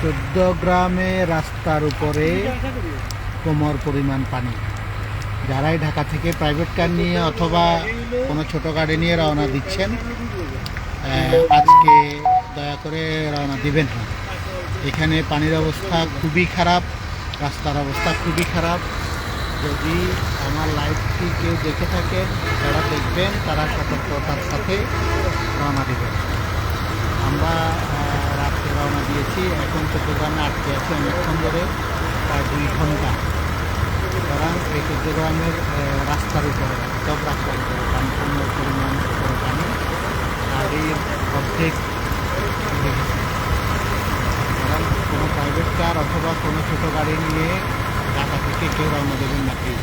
চোদ্দ গ্রামে রাস্তার উপরে কোমর পরিমাণ পানি। যারাই ঢাকা থেকে প্রাইভেট কার নিয়ে অথবা কোনো ছোট গাড়ি নিয়ে রওনা দিচ্ছেন আজকে দয়া করে রওনা দিবেন না। এখানে পানির অবস্থা খুবই খারাপ, রাস্তার অবস্থা খুবই খারাপ। যদি আমার লাইভটি কেউ দেখে থাকেন, যারা দেখবেন, তারা সতর্কতার সাথে রওনা দেবেন। আমরা রাত্রে রওনা দিয়েছি। এখন চট্টগ্রামে আটকে আছি অনেকক্ষণ ধরে, প্রায় দুই ঘণ্টা। সুতরাং এই চট্টগ্রামের রাস্তার উপরে সব রাস্তার উপরে পানি পূর্ণ পরিমাণ উপরে পানি, গাড়ির অর্ধেক। সুতরাং কোনো প্রাইভেট কার অথবা কোনো ছোটো গাড়ি নিয়ে ঢাকা থেকে কেউ রওনা দেবেন না প্লিজ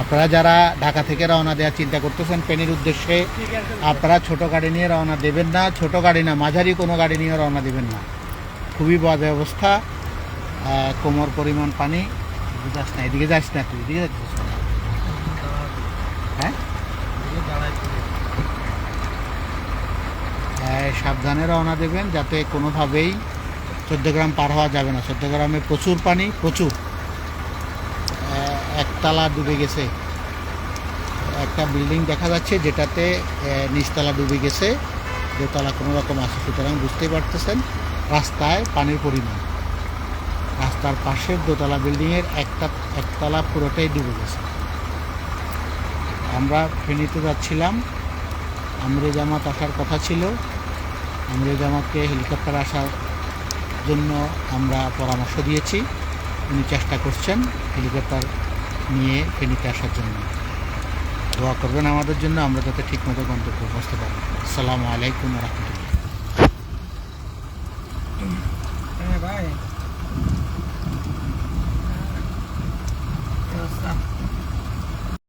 আপনারা যারা ঢাকা থেকে রওনা দেওয়ার চিন্তা করতেছেন পেনির উদ্দেশ্যে, আপনারা ছোট গাড়ি নিয়ে রওনা দেবেন না। ছোট গাড়ি না, মাঝারি কোনো গাড়ি নিয়ে রওনা দেবেন না। খুবই বাজে অবস্থা। কোমর পরিমাণ পানি। যাস না, এদিকে যাস না তুই, এদিকে যাচ্ছিস হ্যাঁ? সাবধানে রওনা দেবেন, যাতে কোনোভাবেই চোদ্দগ্রাম পার হওয়া যাবে না। চোদ্দগ্রামে প্রচুর পানি, প্রচুর। একতলা ডুবে গেছে। একটা বিল্ডিং দেখা যাচ্ছে যেটাতে নিচতলা ডুবে গেছে। দোতলা কোনো রকম আছে, সুতরাং বুঝতেই পারতেছেন, রাস্তায় পানির পরিমাণ। রাস্তার পাশের দোতলা বিল্ডিংয়ের একটা, একতলা পুরোটাই ডুবে গেছে। আমরা ফেনীতে যাচ্ছিলাম। আমরে জামাত আসার কথা ছিল। আমরে জামাতকে হেলিকপ্টার আসার জন্য আমরা পরামর্শ দিয়েছি। উনি চেষ্টা করছেন হেলিকপ্টার নিয়ে ফেনীতে আসার জন্য। দোয়া করবেন আমাদের জন্য, আমরা যাতে ঠিকমতো গন্তব্যে পৌঁছতে পারি। আসসালামু আলাইকুম রহমতুল্লাহ। হ্যাঁ ভাই।